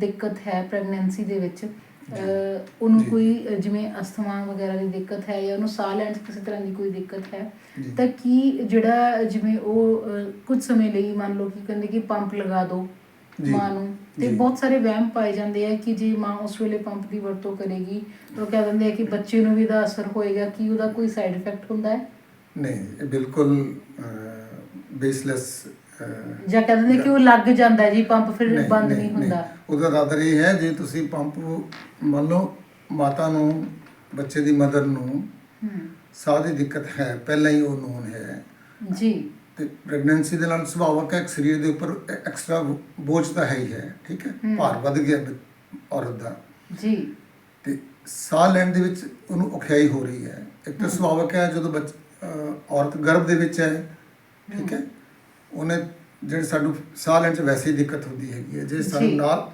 ਦਿੱਕਤ ਹੈ ਪ੍ਰੈਗਨੈਂਸੀ ਦੇ ਵਿੱਚ ਉਹਨੂੰ। ਕੋਈ ਜਿਵੇਂ ਅਸਥਮਾ ਵਗੈਰਾ ਦੀ ਦਿੱਕਤ ਹੈ ਜਾਂ ਉਹਨੂੰ ਸਾਹ ਲੈਣ 'ਚ ਕਿਸੇ ਤਰ੍ਹਾਂ ਦੀ ਕੋਈ ਦਿੱਕਤ ਹੈ। ਤਾਂ ਕੀ ਜਿਹੜਾ ਜਿਵੇਂ ਉਹ ਕੁਝ ਸਮੇਂ ਲਈ ਮੰਨ ਲਓ ਕਿ ਕਹਿੰਦੇ ਕਿ ਪੰਪ ਲਗਾ ਦਿਓ। ਮਾਂ ਨੂੰ ਤੇ। ਬਹੁਤ ਸਾਰੇ ਵਹਿਮ ਪਾਏ ਜਾਂਦੇ ਆ ਕਿ ਜੇ ਮਾਂ ਉਸ ਵੇਲੇ ਪੰਪ ਦੀ ਵਰਤੋਂ ਕਰੇਗੀ ਤਾਂ ਕਹਿ ਦਿੰਦੇ ਆ ਕਿ ਬੱਚੇ ਨੂੰ ਵੀ ਇਹਦਾ ਅਸਰ ਹੋਏਗਾ ਕਿ ਉਹਦਾ ਕੋਈ ਸਾਈਡ ਇਫੈਕਟ ਹੁੰਦਾ ਹੈ ਨਹੀਂ ਬਿਲਕੁਲ ਬੇਸਲੈਸ ਜਾਂ ਕਹਿ ਦਿੰਦੇ ਕਿ ਉਹ ਲੱਗ ਜਾਂਦਾ ਜੀ ਪੰਪ ਫਿਰ ਬੰਦ ਨਹੀਂ ਹੁੰਦਾ। ਉਹਦਾ ਰਾਦਰ ਇਹ ਹੈ ਜੇ ਤੁਸੀਂ ਪੰਪ ਮੰਨ ਲਓ ਮਾਤਾ ਨੂੰ ਬੱਚੇ ਦੀ ਮਦਰ ਨੂੰ ਸਾਹ ਦੀ ਦਿੱਕਤ ਹੈ ਪਹਿਲਾਂ ਹੀ ਉਹ ਨੋਨ ਹੈ। ਜੀ। ਤੇ ਪ੍ਰੈਗਨੈਂਸੀ ਦੇ ਨਾਲ ਸੁਭਾਵਕ ਹੈ ਕਿ ਸਰੀਰ ਦੇ ਉੱਪਰ ਐਕਸਟਰਾ ਬੋਝ ਤਾਂ ਹੈ ਹੀ ਹੈ ਠੀਕ ਹੈ। ਭਾਰ ਵੱਧ ਗਿਆ ਔਰਤ ਦਾ। ਜੀ। ਤੇ ਸਾਹ ਲੈਣ ਦੇ ਵਿੱਚ ਉਹਨੂੰ ਔਖਿਆਈ ਹੋ ਰਹੀ ਹੈ। ਇੱਕ ਤਾਂ ਸੁਭਾਵਕ ਹੈ ਜਦੋਂ ਔਰਤ ਗਰਭ ਦੇ ਵਿੱਚ ਹੈ ਠੀਕ ਹੈ। ਉਹਨੇ ਜਿਹੜੇ ਸਾਨੂੰ ਸਾਹ ਲੈਣ 'ਚ ਵੈਸੇ ਹੀ ਦਿੱਕਤ ਹੁੰਦੀ ਹੈਗੀ ਹੈ ਜੇ ਸਾਨੂੰ। ਨਾਲ